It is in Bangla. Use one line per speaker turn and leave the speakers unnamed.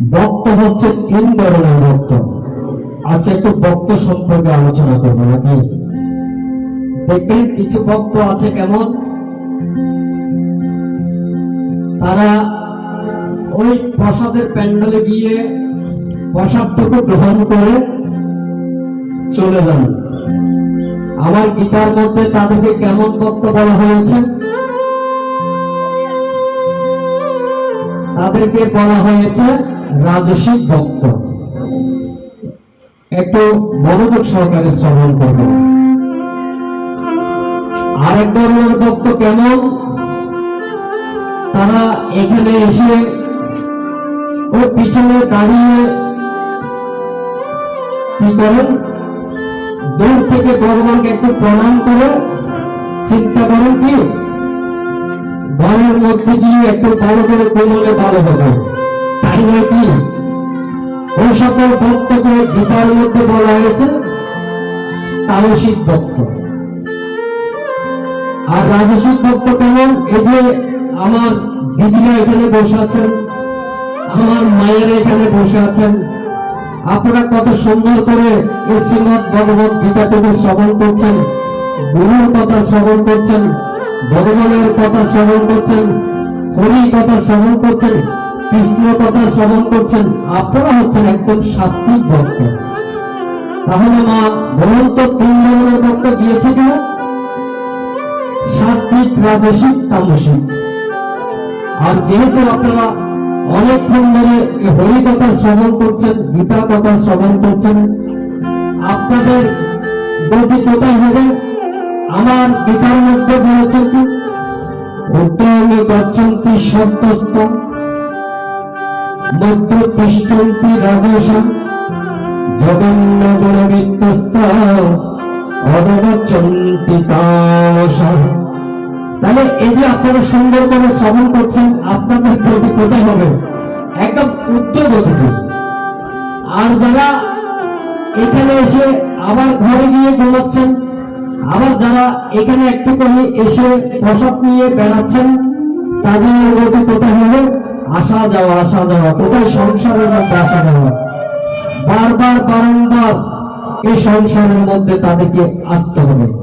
বক্ত হচ্ছে তিন ধরনের বক্ত আজকে একটু বক্ত সম্পর্কে আলোচনা করব নাকি? দেখবেন, কিছু বক্ত আছে কেমন? তারা ওই প্রসাদের প্যান্ডেলে গিয়ে প্রসাদটুকু গ্রহণ করে চলে যান। আমার গীতার মধ্যে তাদেরকে কেমন বক্ত বলা হয়েছে? তাদেরকে বলা হয়েছে রাজসিক ভক্ত। একটু মনোযোগ সহকারে শ্রবণ করবে আরেক ধরনের ভক্ত কেমন তারা এখানে এসে ও পিছনে দাঁড়িয়ে কি করেন দূর থেকে ভগবানকে একটু প্রণাম করে। চিন্তা করেন কি? ঘরের মধ্যে গিয়ে একটু বড় করে করলে ভালো হবে। তাই নয় কি ওই সকল ভক্তকে গীতার মধ্যে বলা হয়েছে তামসিক ভক্ত আর রাজসিক ভক্ত কেমন? এই যে আমার দিদিরা এখানে বসে আছেন, আমার মায়েরা এখানে বসে আছেন। আপনারা কত সুন্দর করে এই শ্রীমদ ভগবত গীতাটুকু শ্রবণ করছেন, গুরুর কথা শ্রবণ করছেন। ভগবানের কথা শ্রবণ করছেন হরি কথা শ্রবণ করছেন কৃষ্ণ কথা শ্রবণ করছেন, আপনারা হচ্ছেন একদম সাত্বিক ভক্ত। তাহলে মা, বলুন তো তিন ধরনের ভক্ত গিয়েছে কিনা? সাত্বিক রাজসিক তামসিক আর যেহেতু আপনারা অনেকক্ষণ ধরে হরি কথা শ্রবণ করছেন গীতা কথা শ্রবণ করছেন, আপনাদের গতি কোথায় হবে? আমার গীতার মধ্যে বলেছেন কি? উত্তরণে গচ্ছন্তি সত্যস্ত মধ্য তিষ্ঠন্তি রাজসম জগন্নগর বিত্তস্ত অবগচ্ছন্তি তাহলে এই যে আপনারা সুন্দর করে শ্রবণ করছেন, আপনাদের গতি কোথায় হবে? একদম উত্তর গতিতে আর যারা এখানে এসে আবার ঘরে গিয়ে ঘুমাচ্ছেন আবার যারা এখানে একটুখানি এসে প্রসাদ নিয়ে বেড়াচ্ছেন, তাদের গতি কোথায় হবে? আসা যাওয়া আসা যাওয়া। কোথায় সংসারের মধ্যে আসা যাওয়া? বারবার বারংবার এই সংসারের মধ্যে তাদেরকে আসতে হবে।